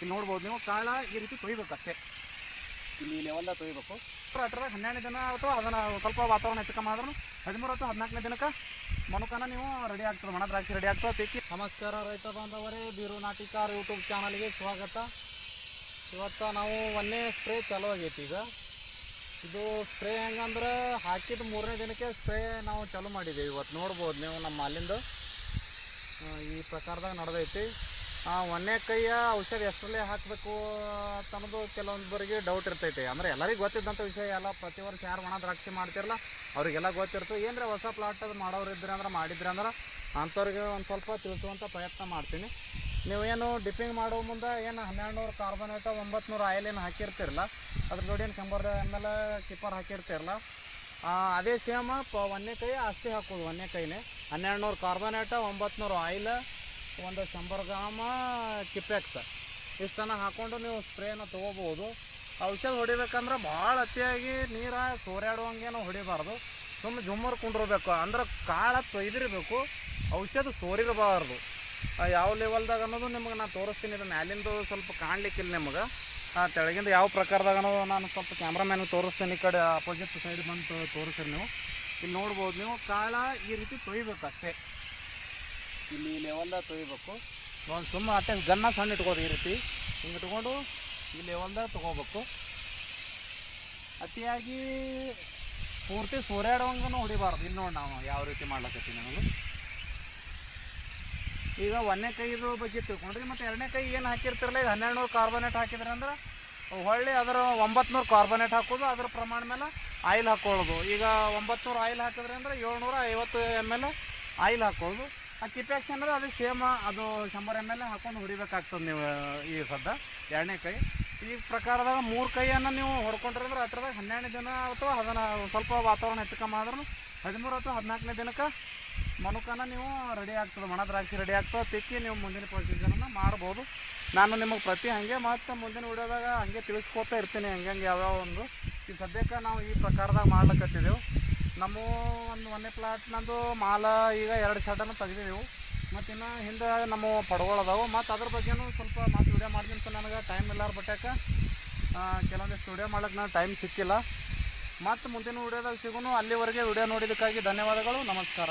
ಇಲ್ಲಿ ನೋಡ್ಬೋದು. ನೀವು ಕಾಳ ಈ ರೀತಿ ತೊಯ್ಬೇಕು ಅಷ್ಟೇ ಇಲ್ಲಿ ಲೆವೆಲ್ದಾಗ ತೊಯ್ಬೇಕು. ಅಟ್ರ ಹನ್ನೆರಡು ದಿನ ಅಥವಾ ಅದನ್ನು ಸ್ವಲ್ಪ ವಾತಾವರಣ ಹೆಚ್ಚು ಕಮ್ಮಿ ಆದ್ರೂ ಹದಿಮೂರು ಅಥವಾ ಹದಿನಾಲ್ಕನೇ ದಿನಕ್ಕೆ ಮನುಕನ ನೀವು ರೆಡಿ ಆಗ್ತದೆ, ಒಣ ದ್ರಾಕ್ಷಿ ರೆಡಿ ಆಗ್ತದೆ. ತೆಕ್ಕಿ. ನಮಸ್ಕಾರ ರೈತ ಬಾಂಧವರೇ, ಬೀರು ನಾಟಿಕಾರ್ ಯೂಟ್ಯೂಬ್ ಚಾನಲ್ಗೆ ಸ್ವಾಗತ. ಇವತ್ತು ನಾವು ಒಂದೇ ಸ್ಪ್ರೇ ಚಾಲೂ ಆಗೈತಿ ಈಗ. ಇದು ಸ್ಪ್ರೇ ಹೆಂಗಂದ್ರೆ ಹಾಕಿದ ಮೂರನೇ ದಿನಕ್ಕೆ ಸ್ಪ್ರೇ ನಾವು ಚಾಲೂ ಮಾಡಿದ್ದೀವಿ. ಇವತ್ತು ನೋಡ್ಬೋದು ನೀವು ನಮ್ಮ ಅಲ್ಲಿಂದ ಈ ಪ್ರಕಾರದಾಗ ನಡೆದೈತಿ. ಒಂದೇ ಕೈಯ ಔಷಧ ಎಷ್ಟರಲ್ಲೇ ಹಾಕಬೇಕು ಅಂತ ಅನ್ನೋದು ಕೆಲವೊಂದರಿಗೆ ಡೌಟ್ ಇರ್ತೈತೆ. ಅಂದರೆ ಎಲ್ಲರಿಗೂ ಗೊತ್ತಿದ್ದಂಥ ವಿಷಯ ಎಲ್ಲ ಪ್ರತಿ ವರ್ಷ ಯಾರು ಒಣ ದ್ರಾಕ್ಷಿ ಮಾಡ್ತಿರಲ್ಲ ಅವರಿಗೆಲ್ಲ ಗೊತ್ತಿರ್ತು. ಏನರ ಹೊಸ ಪ್ಲಾಟ್ ಅದು ಮಾಡೋರು ಇದ್ರೆ ಅಂದ್ರೆ ಮಾಡಿದ್ರೆ ಅಂದ್ರೆ ಅಂಥವ್ರಿಗೆ ಒಂದು ಸ್ವಲ್ಪ ತಿಳಿಸುವಂಥ ಪ್ರಯತ್ನ ಮಾಡ್ತೀನಿ. ನೀವೇನು ಡಿಪ್ಪಿಂಗ್ ಮಾಡೋ ಮುಂದೆ ಏನು ಹನ್ನೆರಡು ನೂರು ಕಾರ್ಬನೇಟ ಒಂಬತ್ತು ನೂರು ಆಯಿಲ್ ಏನು ಹಾಕಿರ್ತಿರಲ್ಲ ಅದ್ರ ಜೋಡಿ ಏನು ಕೆಂಬರ್ ಆಮೇಲೆ ಕಿಪ್ಪರ್ ಹಾಕಿರ್ತಿರಲ್ಲ ಆ, ಅದೇ ಸೇಮ್ ಪ ಒಂದನೇ ಕೈ ಅಷ್ಟೇ ಹಾಕೋದು ಒಂದನೇ ಕೈನೇ. ಹನ್ನೆರಡು ನೂರು ಕಾರ್ಬನೇಟ ಒಂಬತ್ತು ನೂರು ಆಯಿಲ್ ಒಂದು ಶಂಬರ್ ಗ್ರಾಮ ಕಿಪ್ಯಾಕ್ಸ್ ಇಷ್ಟನ್ನು ಹಾಕ್ಕೊಂಡು ನೀವು ಸ್ಪ್ರೇನ ತೊಗೋಬೋದು ಔಷಧ ಹೊಡಿಬೇಕಂದ್ರೆ ಭಾಳ ಅತಿಯಾಗಿ ನೀರ ಸೋರ್ಯಾಡುವಂಗೇನು ಹೊಡಿಬಾರ್ದು. ಸುಮ್ಮನೆ ಜುಮ್ಮರ್ ಕುಂಡಿರ್ಬೇಕು. ಅಂದ್ರೆ ಕಾಳ ತೊಯ್ದಿರಬೇಕು. ಔಷಧ ಸೋರಿರಬಾರ್ದು. ಯಾವ ಲೆವೆಲ್ದಾಗ ಅನ್ನೋದು ನಿಮಗೆ ನಾನು ತೋರಿಸ್ತೀನಿ. ಇದು ಮ್ಯಾಲಿಂದು ಸ್ವಲ್ಪ ಕಾಣಲಿಕ್ಕಿಲ್ಲ ನಿಮಗೆ. ಆ, ತೆಳಗಿಂದ ಯಾವ ಪ್ರಕಾರದಾಗ ಅನ್ನೋದು ನಾನು ಸ್ವಲ್ಪ ಕ್ಯಾಮ್ರಾಮ್ಯಾನ್ ತೋರಿಸ್ತೀನಿ. ಈ ಕಡೆ ಅಪೋಸಿಟ್ ಸೈಡ್ ಬಂದು ತೋರಿಸ್ರಿ ನೀವು. ಇಲ್ಲಿ ನೋಡ್ಬೋದು ನೀವು ಕಾಳ ಈ ರೀತಿ ತೊಯ್ಬೇಕು ಅಷ್ಟೇ ಇಲ್ಲಿ ಲೆವೆಲ್ದಾಗ ತೊಯ್ಬೇಕು. ಒಂದು ಸುಮ್ಮ ಅಟ್ಟೆ ಗನ್ನ ಸಣ್ಣ ಇಟ್ಕೋದು ಈ ರೀತಿ. ಹಿಂಗೆ ಇಟ್ಕೊಂಡು ಈ ಲೆವೆಲ್ದಾಗ ತೊಗೋಬೇಕು. ಅತಿಯಾಗಿ ಪೂರ್ತಿ ಸೂರ್ಯಾಡುವಂಗೂ ಹೊಡಿಬಾರ್ದು. ಇಲ್ಲಿ ನಾವು ಯಾವ ರೀತಿ ಮಾಡ್ಲಕತ್ತೀನಿ ನಾನು ಈಗ ಒಂದನೇ ಕೈದು ಬಗ್ಗೆ ತಿಳ್ಕೊಂಡ್ರಿ, ಮತ್ತು ಎರಡನೇ ಕೈ ಏನು ಹಾಕಿರ್ತಿರಲ್ಲ ಈಗ ಹನ್ನೆರಡು ನೂರು ಕಾರ್ಬನೇಟ್ ಹಾಕಿದ್ರೆ ಅಂದ್ರೆ ಹೊಳ್ಳಿ ಅದರ ಒಂಬತ್ತು ನೂರು ಕಾರ್ಬನೇಟ್ ಹಾಕೋದು, ಅದ್ರ ಪ್ರಮಾಣ ಮೇಲೆ ಆಯಿಲ್ ಹಾಕೊಳ್ಳೋದು. ಈಗ ಒಂಬತ್ತು ನೂರು ಆಯಿಲ್ ಹಾಕಿದ್ರೆ ಅಂದ್ರೆ ಏಳ್ನೂರ ಐವತ್ತು ಎಂ ಎಲ್ ಆಯಿಲ್ ಹಾಕೊಳ್ಳೋದು. ಆ ಕಿಪ್ಯಾಕ್ಸ್ ಅಂದ್ರೆ ಅದು ಸೇಮ್, ಅದು ಶಂಬರ್ ಎಂ ಎಲ್ ಹಾಕೊಂಡು ಹೊಡಿಬೇಕಾಗ್ತದೆ ನೀವು, ಈ ಸದ್ದ ಎರಡನೇ ಕೈ. ಈ ಪ್ರಕಾರದಾಗ ಮೂರು ಕೈಯನ್ನು ನೀವು ಹೊಡ್ಕೊಂಡ್ರೆ ಅಂದ್ರೆ ಹತ್ರದಾಗ ಹನ್ನೆರಡನೇ ದಿನ ಅಥವಾ ಅದನ್ನು ಸ್ವಲ್ಪ ವಾತಾವರಣ ಹೆಚ್ಚು ಕಮ್ಮಿ ಆದ್ರೂ ಹದಿಮೂರು ಅಥವಾ ಹದಿನಾಲ್ಕನೇ ದಿನಕ್ಕೆ ಮನುಕನ ನೀವು ರೆಡಿ ಆಗ್ತದೆ ಮಣ ದ್ರಾಕ್ಷಿ ರೆಡಿ ಆಗ್ತದೆ, ತಿಕ್ಕಿ ನೀವು ಮುಂದಿನ ಪ್ರೊಸೀಜರನ್ನು ಮಾಡ್ಬೋದು. ನಾನು ನಿಮಗೆ ಪ್ರತಿ ಹಾಗೆ ಮತ್ತು ಮುಂದಿನ ವಿಡಿಯೋದಾಗ ಹಂಗೆ ತಿಳಿಸ್ಕೊತಾ ಇರ್ತೀನಿ ಹಂಗೆ ಹಂಗೆ ಯಾವ್ಯಾವ ಒಂದು. ಈ ಸದ್ಯಕ್ಕೆ ನಾವು ಈ ಪ್ರಕಾರದಾಗ ಮಾಡ್ಲಿಕ್ಕತ್ತಿದ್ದೆವು ನಮ್ಮ ಒಂದು ಒಂದೇ ಪ್ಲಾಟ್ ನಂದು ಮಾಲ ಈಗ ಎರಡು ಸೆಟನ್ನು ತೆಗೆದಿದ್ದೆವು ಮತ್ತು ಇನ್ನು ಹಿಂದೆ ನಮ್ಮ ಪಡಗೊಳದಾವು ಮತ್ತು ಅದ್ರ ಬಗ್ಗೆನೂ ಸ್ವಲ್ಪ ಮತ್ತು ವಿಡಿಯೋ ಮಾಡ್ತೀನಿ ನನಗೆ ಟೈಮ್ ಇಲ್ಲಾರ ಬಟ್ಟಾಕ ಕೆಲವೊಂದಿಷ್ಟು ವಿಡಿಯೋ ಮಾಡೋಕೆ ನನಗೆ ಟೈಮ್ ಸಿಕ್ಕಿಲ್ಲ. ಮತ್ತು ಮುಂದಿನ ವಿಡಿಯೋದಾಗ ಸಿಗೋನು. ಅಲ್ಲಿವರೆಗೆ ವಿಡಿಯೋ ನೋಡಿದ್ದಕ್ಕಾಗಿ ಧನ್ಯವಾದಗಳು. ನಮಸ್ಕಾರ.